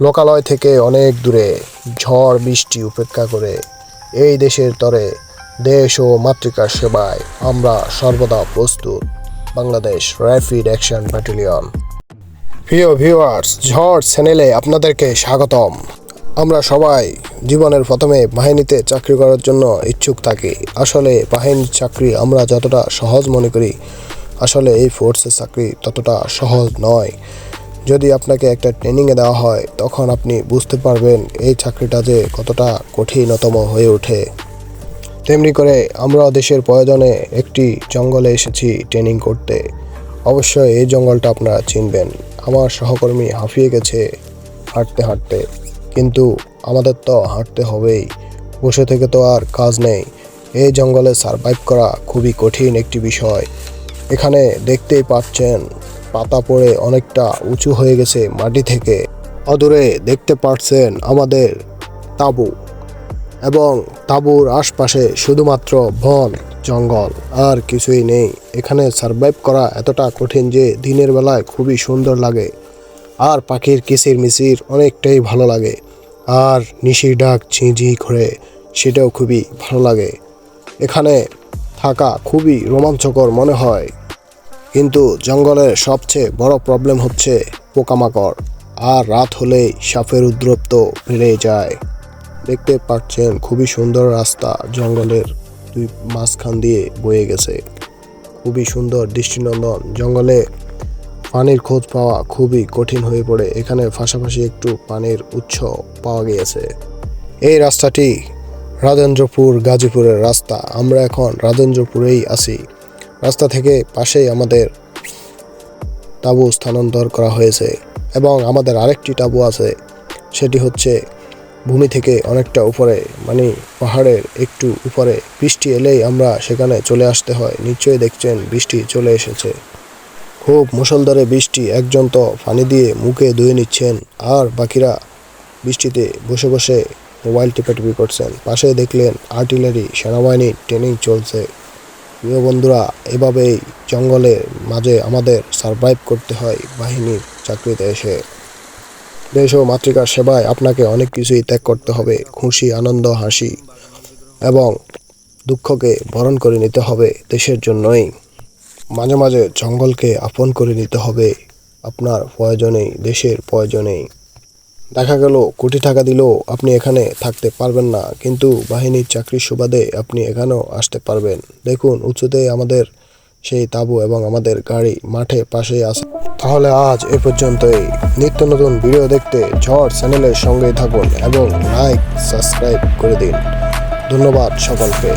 লোকালয় থেকে অনেক দূরে ঝড়, বৃষ্টি উপেক্ষা করে এই দেশের তরে দেশ ও মাতৃকার সেবায় আমরা সর্বদা প্রস্তুত। Bangladesh rapid action battalion. প্রিয় ভিউয়ার্স, ঝড় চ্যানেলে আপনাদেরকে স্বাগতম। আমরা সবাই জীবনের প্রথমে বাহিনীতে চাকরি করার জন্য ইচ্ছুক থাকি। আসলে বাহিনীর চাকরি আমরা যতটা সহজ মনে করি, আসলে এই ফোর্সের চাকরি ততটা সহজ নয়। যদি আপনাকে একটা ট্রেনিংয়ে দেওয়া হয়, তখন আপনি বুঝতে পারবেন এই চাকরিটা যে কতটা কঠিনতম হয়ে ওঠে। তেমনি করে আমরা দেশের প্রয়োজনে একটি জঙ্গলে এসেছি ট্রেনিং করতে। অবশ্যই এই জঙ্গলটা আপনারা চিনবেন। আমার সহকর্মী হাঁফিয়ে গেছে হাঁটতে হাঁটতে। কিন্তু আমাদের তো হাঁটতে হবেই। বসে থেকে তো আর কাজ নেই। এই জঙ্গলে সারভাইভ করা খুবই কঠিন একটি বিষয়। এখানে দেখতেই পাচ্ছেন পাতা পড়ে অনেকটা উঁচু হয়ে গেছে মাটি থেকে। অদূরে দেখতে পাচ্ছেন আমাদের তাঁবু এবং তাঁবুর আশপাশে শুধুমাত্র বন, জঙ্গল আর কিছুই নেই। এখানে সারভাইভ করা এতটা কঠিন যে দিনের বেলায় খুবই সুন্দর লাগে। আর পাখির কিচির মিচির অনেকটাই ভালো লাগে। আর নিশির ডাক ঝিঁঝি করে সেটাও খুবই ভালো লাগে। এখানে থাকা খুবই রোমাঞ্চকর মনে হয়। কিন্তু জঙ্গলের সবচেয়ে বড় প্রবলেম হচ্ছে পোকামাকড়। আর রাত হলেই সাপের উদ্রব তো বেড়ে যায়। দেখতে পাচ্ছেন খুবই সুন্দর রাস্তা, জঙ্গলের দুই মাঝখান দিয়ে বয়ে গেছে। খুবই সুন্দর দৃষ্টিনন্দন, জঙ্গলে পানির খোঁজ পাওয়া খুবই কঠিন হয়ে পড়ে। এখানে পাশাপাশি একটু পানির উৎস পাওয়া গিয়েছে। এই রাস্তাটি রাজেন্দ্রপুর গাজীপুরের রাস্তা। আমরা এখন রাজেন্দ্রপুরেই আছি। রাস্তা থেকে পাশেই আমাদের তাঁবু স্থানান্তর করা হয়েছে এবং আমাদের আরেকটি তাঁবু আছে। সেটি হচ্ছে ভূমি থেকে অনেকটা উপরে মানে পাহাড়ের একটু উপরে। বৃষ্টি এলেই আমরা সেখানে চলে আসতে হয়। নিশ্চয়ই দেখছেন বৃষ্টি চলে এসেছে। খুব মুষলধারে বৃষ্টি, একজন তো পানি দিয়ে মুখে ধুয়ে নিচ্ছেন, আর বাকিরা বৃষ্টিতে বসে বসে মোবাইল টিপাটিপি করছেন। পাশে দেখলেন আর্টিলারি, সেনাবাহিনীর ট্রেনিং চলছে। প্রিয় বন্ধুরা, এভাবেই জঙ্গলের মাঝে আমাদের সারভাইভ করতে হয় বাহিনীর চাকরিতে এসে। দেশ ও মাতৃকার সেবায় আপনাকে অনেক কিছুই ত্যাগ করতে হবে, খুশি, আনন্দ, হাসি এবং দুঃখকে বরণ করে নিতে হবে দেশের জন্যই। মাঝে মাঝে জঙ্গলকে আপন করে নিতে হবে, আপনার প্রয়োজনেই, দেশের প্রয়োজনেই। দেখা গেল, কোটি টাকা দিলেও আপনি এখানে থাকতে পারবেন না। কিন্তু বাহিনীর চাকরির সুবাদে আপনি এখানেও আসতে পারবেন। দেখুন উঁচুতে আমাদের সেই তাবু এবং আমাদের গাড়ি মাঠে পাশেই আছে। তাহলে আজ এ পর্যন্তই। নিত্য নতুন ভিডিও দেখতে ঝড় চ্যানেলের সঙ্গেই থাকুন এবং লাইক, সাবস্ক্রাইব করে দিন। ধন্যবাদ সকলকে।